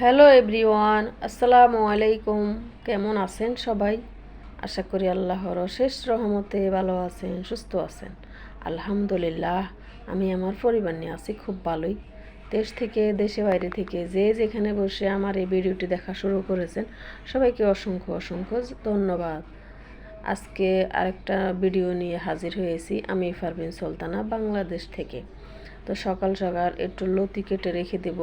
Hello everyone আসসালামু আলাইকুম কেমন আছেন সবাই? আশা করি আল্লাহর অশেষ রহমতে ভালো আছেন, সুস্থ আছেন। আলহামদুলিল্লাহ, আমি আমার পরিবার নিয়ে আছি খুব ভালোই। দেশ থেকে, দেশে বাইরে থেকে যে যেখানে বসে আমার এই ভিডিওটি দেখা শুরু করেছেন, সবাইকে অসংখ্য অসংখ্য ধন্যবাদ। আজকে আরেকটা ভিডিও নিয়ে হাজির হয়েছি আমি ফারবিন সুলতানা, বাংলাদেশ থেকে। তো সকাল সকাল একটু লতি কেটে রেখে দেব।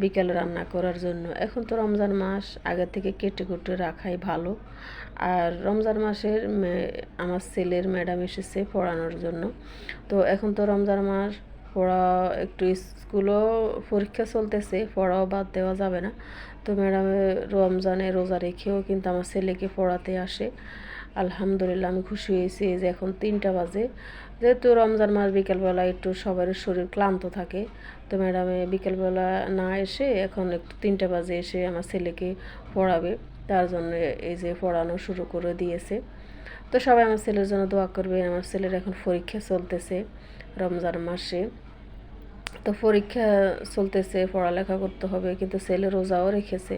বিকেলে রান্না করার জন্য। এখন তো রমজান মাস, আগে থেকে কেটে কুটে রাখাই ভালো। আর রমজান মাসের আমার ছেলের ম্যাডাম এসেছে পড়ানোর জন্য। তো এখন তো রমজান মাস, পড়া একটু স্কুলও পরীক্ষা চলতেছে, পড়াও বাদ দেওয়া যাবে না। তো ম্যাডামের রমজানে রোজা রেখেও কিন্তু আমার ছেলেকে পড়াতে আসে। আলহামদুলিল্লাহ আমি খুশি হয়েছি যে এখন তিনটা বাজে। যেহেতু রমজান মাস বিকেলবেলা একটু সবার শরীর ক্লান্ত থাকে, তো ম্যাডামে বিকেলবেলা না এসে এখন একটু তিনটা বাজে এসে আমার ছেলেকে পড়াবে। তার জন্য এই যে পড়ানো শুরু করে দিয়েছে। তো সবাই আমার ছেলের জন্য দোয়া করবে আমার ছেলের এখন পরীক্ষা চলতেছে রমজান মাসে। তো পরীক্ষা চলতেছে, পড়ালেখা করতে হবে, কিন্তু ছেলে রোজাও রেখেছে।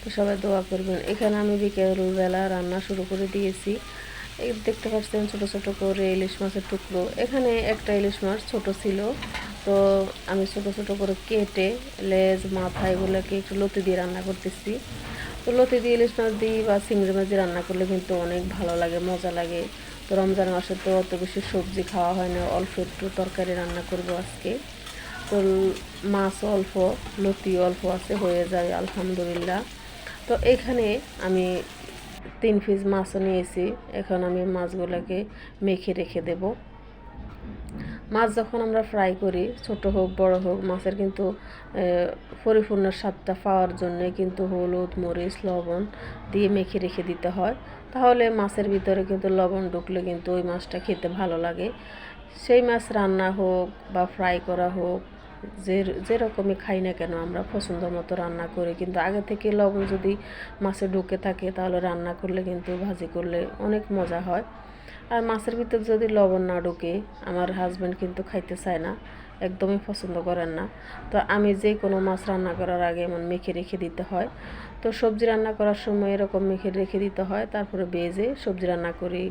তো সবাই দোয়া করবেন। এখানে আমি বিকেলবেলা রান্না শুরু করে দিয়েছি। এই দেখতে পাচ্ছেন ছোট ছোট করে ইলিশ মাছের টুকরো। এখানে একটা ইলিশ মাছ ছোট ছিল। তো আমি ছোট ছোট করে কেটে লেজ, মাথা এগুলোকে একটু লতি দিয়ে রান্না করতেছি। তো লতি দিয়ে ইলিশ মাছ দিই বা চিংড়ি মাছ দিয়ে রান্না করলে কিন্তু অনেক ভালো লাগে, মজা লাগে। তো রমজান মাসে তো অত বেশি সবজি খাওয়া হয় না, অল্প একটু তরকারি রান্না করব আজকে। তো মাছ অল্প, লতি অল্প আছে, হয়ে যায়, আলহামদুলিল্লাহ। তো এখানে আমি তিন পিস মাছও নিয়েছি। এখন আমি মাছগুলোকে মেখে রেখে দেব। মাছ যখন আমরা ফ্রাই করি, ছোট হোক, বড় হোক, মাছের কিন্তু পরিপূর্ণ স্বাদটা পাওয়ার জন্য কিন্তু হলুদ, মরিচ, লবণ দিয়ে মেখে রেখে দিতে হয়। তাহলে মাছের ভিতরে কিন্তু লবণ ঢুকলে কিন্তু ওই মাছটা খেতে ভালো লাগে। সেই মাছ রান্না হোক বা ফ্রাই করা হোক যে যেরকমই খাই না কেন, আমরা পছন্দ মতো রান্না করি। কিন্তু আগে থেকে লবণ যদি মাছে ঢুকে থাকে, তাহলে রান্না করলে কিন্তু ভাজি করলে অনেক মজা হয়। আর মাছের ভিতর যদি লবণ না ঢুকে, আমার হাজব্যান্ড কিন্তু খাইতে চায় না, একদমই পছন্দ করেন না। তো আমি যে কোনো মাছ রান্না করার আগে এমন মেখে রেখে দিতে হয়। তো সবজি রান্না করার সময় এরকম মেখে রেখে দিতে হয়, তারপরে বেজে সবজি রান্না করি।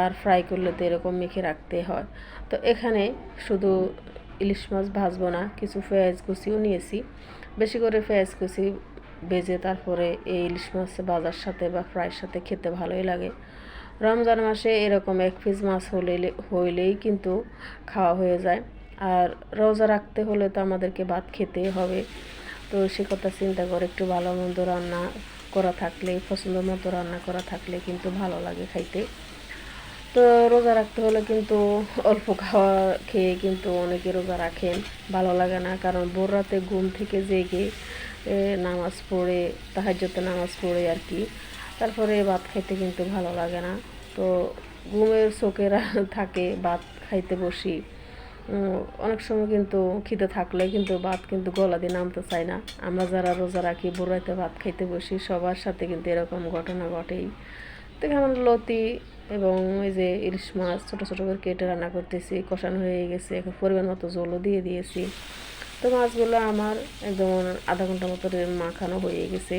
আর ফ্রাই করলে তো এরকম মেখে রাখতে হয়। তো এখানে শুধু ইলিশ মাছ ভাজবো না, কিছু পেঁয়াজ কুচিও নিয়েছি। বেশি করে পেঁয়াজ কুচি ভেজে তারপরে এই ইলিশ মাছ ভাজার সাথে বা ফ্রাইয়ের সাথে খেতে ভালোই লাগে। রমজান মাসে এরকম এক পিস মাছ হলে হইলেই কিন্তু খাওয়া হয়ে যায়। আর রোজা রাখতে হলে তো আমাদেরকে ভাত খেতেই হবে। তো সে কথা চিন্তা করে একটু ভালো মন্দ রান্না করা থাকলে, পছন্দ মতো রান্না করা থাকলে কিন্তু ভালো লাগে খাইতে। তো রোজা রাখতে হলে কিন্তু অল্প খাওয়া খেয়ে কিন্তু অনেকে রোজা রাখেন, ভালো লাগে না। কারণ ভোর রাতে ঘুম থেকে জেগে নামাজ পড়ে তাহাজ্যতে নামাজ পড়ে আর কি। তারপরে ভাত খাইতে কিন্তু ভালো লাগে না। তো ঘুমের চোখেরা থাকে, ভাত খাইতে বসি। অনেক সময় কিন্তু খিদে থাকলে কিন্তু ভাত কিন্তু গলা দিয়ে নামতে চায় না। আমরা যারা রোজা রাখি রাতে ভাত খাইতে বসি, সবার সাথে কিন্তু এরকম ঘটনা ঘটেই। তো আমার লতি? এবং ওই যে ইলিশ মাছ ছোটো ছোটো করে কেটে রান্না করতেছি, কষানো হয়ে গেছে, এখন পরিমাণ মতো জলও দিয়ে দিয়েছি। তো মাছগুলো আমার একদম আধা ঘণ্টা মতো মাখানো হয়ে গেছে।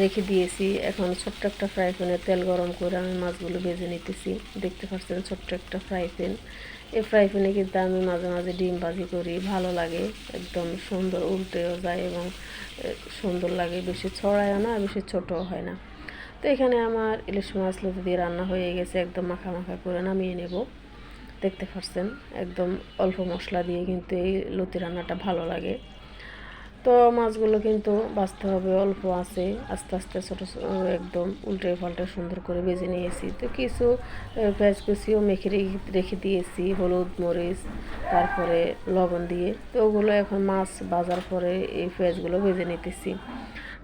রেখে দিয়েছি। এখন ছোট্ট একটা ফ্রাই প্যানে তেল গরম করে আমি মাছগুলো ভেজে নিতেছি। দেখতে পাচ্ছেন ছোট্ট একটা ফ্রাই প্যান। এই ফ্রাই প্যানে কিন্তু আমি মাঝে মাঝে ডিম ভাজি করি, ভালো লাগে, একদম সুন্দর উল্টেও যায় এবং সুন্দর লাগে। বেশি ছড়ায়ও না, বেশি ছোটও হয় না। তো এখানে আমার ইলিশ মাছ লতি দিয়ে রান্না হয়ে গেছে, একদম মাখা মাখা করে নামিয়ে নেব। দেখতে পাচ্ছেন একদম অল্প মশলা দিয়ে কিন্তু এই লতি রান্নাটা ভালো লাগে। তো মাছগুলো কিন্তু বাঁচতে হবে, অল্প আছে, আস্তে আস্তে ছোটো একদম উল্টে পাল্টে সুন্দর করে বেজে নিয়েছি। তো কিছু পেঁয়াজ কুচিও মেখে রেখে দিয়েছি, হলুদ, মরিচ, তারপরে লবণ দিয়ে। তো ওগুলো এখন মাছ বাজার পরে এই পেঁয়াজগুলো ভেজে নিতেছি।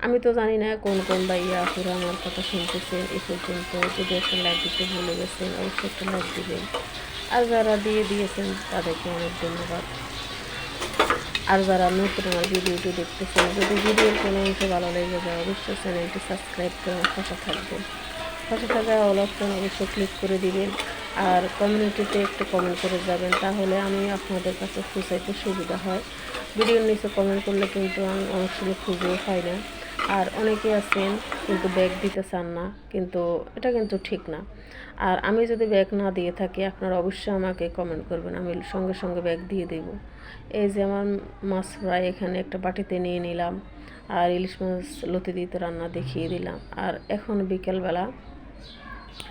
আমি তো জানি না কোন কোন ভাইয়া আপুরা আমার কথা শুনতেছেন এ পর্যন্ত। যদি একটা লাইক দিতে ভুলে গেছেন, অবশ্যই একটা লাইক দিবেন। আর যারা দিয়ে দিয়েছেন, তাদেরকে অনেক ধন্যবাদ। আর যারা নতুন আমার ভিডিওটি দেখতেছেন, যদি ভিডিওর কোনো অংশ ভালো লেগে যায়, অবশ্যই চ্যানেলটি সাবস্ক্রাইব করে আমার পাশে থাকবেন। পাশে থাকা অল অপশন অবশ্যই ক্লিক করে দিবেন। আর কমিউনিটিতে একটু কমেন্ট করে যাবেন, তাহলে আমি আপনাদের কাছে খুঁজাইতে সুবিধা হয়। ভিডিওর নিচে কমেন্ট করলে কিন্তু আমি অনেক সময় খুঁজেও পাই না। আর অনেকে আছেন কিন্তু ব্যাগ দিতে চান না, কিন্তু এটা কিন্তু ঠিক না। আর আমি যদি ব্যাগ না দিয়ে থাকি, আপনারা অবশ্যই আমাকে কমেন্ট করবেন, আমি সঙ্গে সঙ্গে ব্যাগ দিয়ে দেব। এই যে আমার মাছ ফ্রাই এখানে একটা বাটিতে নিয়ে নিলাম, আর ইলিশ মাছ লতি দিতে রান্না দেখিয়ে দিলাম। আর এখন বিকেলবেলা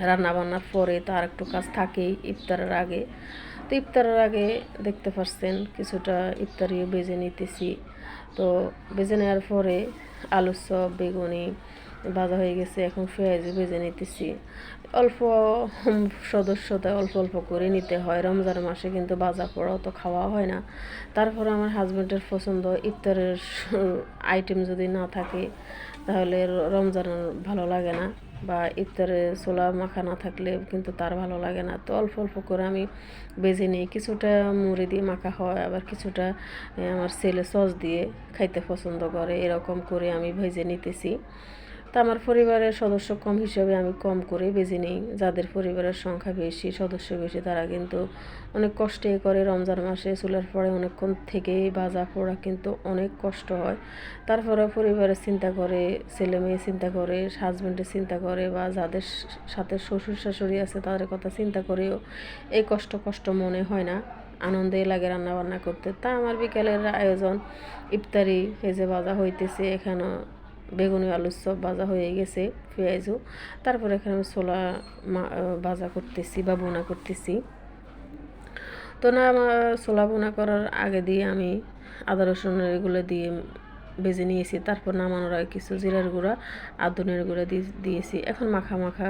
রান্না বান্নার পরে তো আর একটু কাজ থাকেই ইফতারের আগে। তো ইফতারের আগে দেখতে পাচ্ছেন কিছুটা ইফতারি বেজে নিতেছি। তো বেজে নেওয়ার পরে আলুর চপ, বেগুনি ভাজা হয়ে গেছে, এখন পেঁয়াজ ভেজে নিতেছি। অল্প সদস্যতায় অল্প অল্প করে নিতে হয়। রমজান মাসে কিন্তু বাজার পড়া তো খাওয়া হয় না। তারপরে আমার হাজব্যান্ডের পছন্দ ইফতারের আইটেম যদি না থাকে তাহলে রমজান ভালো লাগে না। বা ইফতারে ছোলা মাখা না থাকলে কিন্তু তার ভালো লাগে না। তো অল্প অল্প করে আমি বেজে নিই। কিছুটা মুড়ি দিয়ে মাখা হয়, আবার কিছুটা আমার ছেলে সস দিয়ে খাইতে পছন্দ করে। এরকম করে আমি ভেজে নিতেছি। তা আমার পরিবারের সদস্য কম হিসেবে আমি কম করে বেজে নিই। যাদের পরিবারের সংখ্যা বেশি, সদস্য বেশি, তারা কিন্তু অনেক কষ্টে করে রমজান মাসে চুলার পরে অনেকক্ষণ থেকে বাজা পড়া কিন্তু অনেক কষ্ট হয়। তারপরে পরিবারের চিন্তা করে, ছেলে মেয়ে চিন্তা করে হাজব্যান্ডের চিন্তা করে বা যাদের সাথে শ্বশুর শাশুড়ি আছে তাদের কথা চিন্তা করেও এই কষ্ট কষ্ট মনে হয় না। আনন্দে লাগে রান্না বান্না করতে। তা আমার বিকেলের আয়োজন ইফতারি, এই যে বাজা হইতেছে এখানে বেগুনি আলুর সব ভাজা হয়ে গেছে, পেঁয়াজও। তারপরে এখানে আমি ছোলা ভাজা করতেছি বা বোনা করতেছি। তো না, আমার ছোলা বোনা করার আগে দিয়ে আমি আদা, রসুন এগুলো দিয়ে বেজে নিয়েছি। তারপর নামানোর আগে কিছু জিরার গুঁড়া, আর গুঁড়া দিয়ে দিয়েছি। এখন মাখা মাখা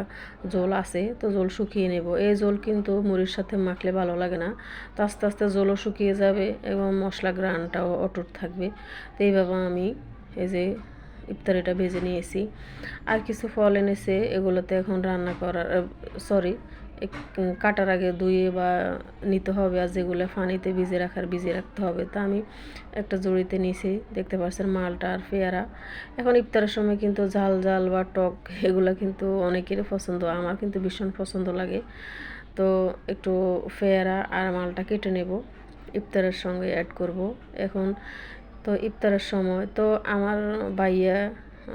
জল আছে, তো জল শুকিয়ে নেব। এই জল কিন্তু মুড়ির সাথে মাখলে ভালো লাগে না। তো আস্তে আস্তে জলও শুকিয়ে যাবে এবং মশলা গ্রানটাও অটুট থাকবে। তো এইভাবে আমি এই যে ইফতারিটা ভেজে নিয়েছি। আর কিছু ফল এনেছে, এগুলোতে এখন রান্না করার সরি কাটার আগে ধুয়ে বা নিতে হবে আর যেগুলো ফানিতে ভিজে রাখার, ভিজে রাখতে হবে। তা আমি একটা জড়িতে নিয়েছি, দেখতে পাচ্ছেন মালটা আর পেয়ারা। এখন ইফতারের সময় কিন্তু ঝাল ঝাল বা টক, এগুলো কিন্তু অনেকেরই পছন্দ, আমার কিন্তু ভীষণ পছন্দ লাগে। তো একটু পেয়ারা আর মালটা কেটে নেব, ইফতারের সঙ্গে অ্যাড করব। এখন তো ইফতারের সময়। তো আমার ভাইয়া,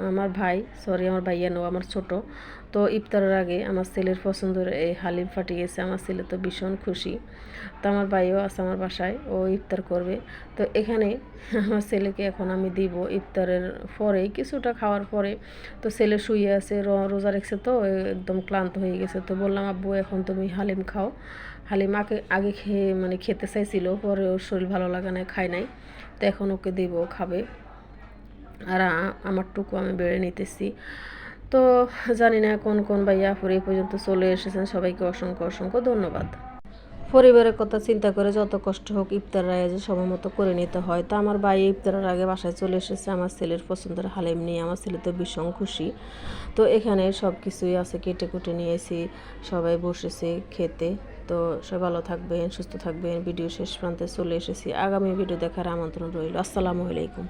আমার ভাই সরি আমার ভাইয়া নো আমার ছোট। তো ইফতারের আগে আমার ছেলের পছন্দের এই হালিম ফাটি গেছে। আমার ছেলে তো ভীষণ খুশি। তো আমার ভাইও আছে আমার বাসায়, ও ইফতার করবে। তো এখানে আমার ছেলেকে এখন আমি দিব ইফতারের পরে কিছুটা খাওয়ার পরে। তো ছেলে শুয়ে আছে রোজা রেখেছে তো একদম ক্লান্ত হয়ে গেছে। তো বললাম, আব্বু, এখন তুমি হালিম খাও। হালিম আগে আগে খেয়ে মানে খেতে চাইছিল, পরে ওর শরীর ভালো লাগে না খায় নাই। তো এখন ওকে দিব খাবে। আর আমারটুকু আমি বেড়ে নিতেছি। তো জানি না কোন কোন ভাইয়া এই পর্যন্ত চলে এসেছেন, সবাইকে অসংখ্য অসংখ্য ধন্যবাদ। পরিবারের কথা চিন্তা করে যত কষ্ট হোক ইফতার আয়োজন সময় মতো করে নিতে হয়, তো আমার ভাই ইফতারের আগে বাসায় চলে এসেছে, আমার ছেলের পছন্দের হালেম নিয়ে, আমার ছেলে তো ভীষণ খুশি। তো এখানে সব কিছুই আছে, কেটে কুটে নিয়েছি, সবাই বসেছে খেতে। তো সবাই ভালো থাকবেন, সুস্থ থাকবেন। ভিডিও শেষ প্রান্তে চলে এসেছি। আগামী ভিডিও দেখার আমন্ত্রণ রইল। আসসালামু আলাইকুম।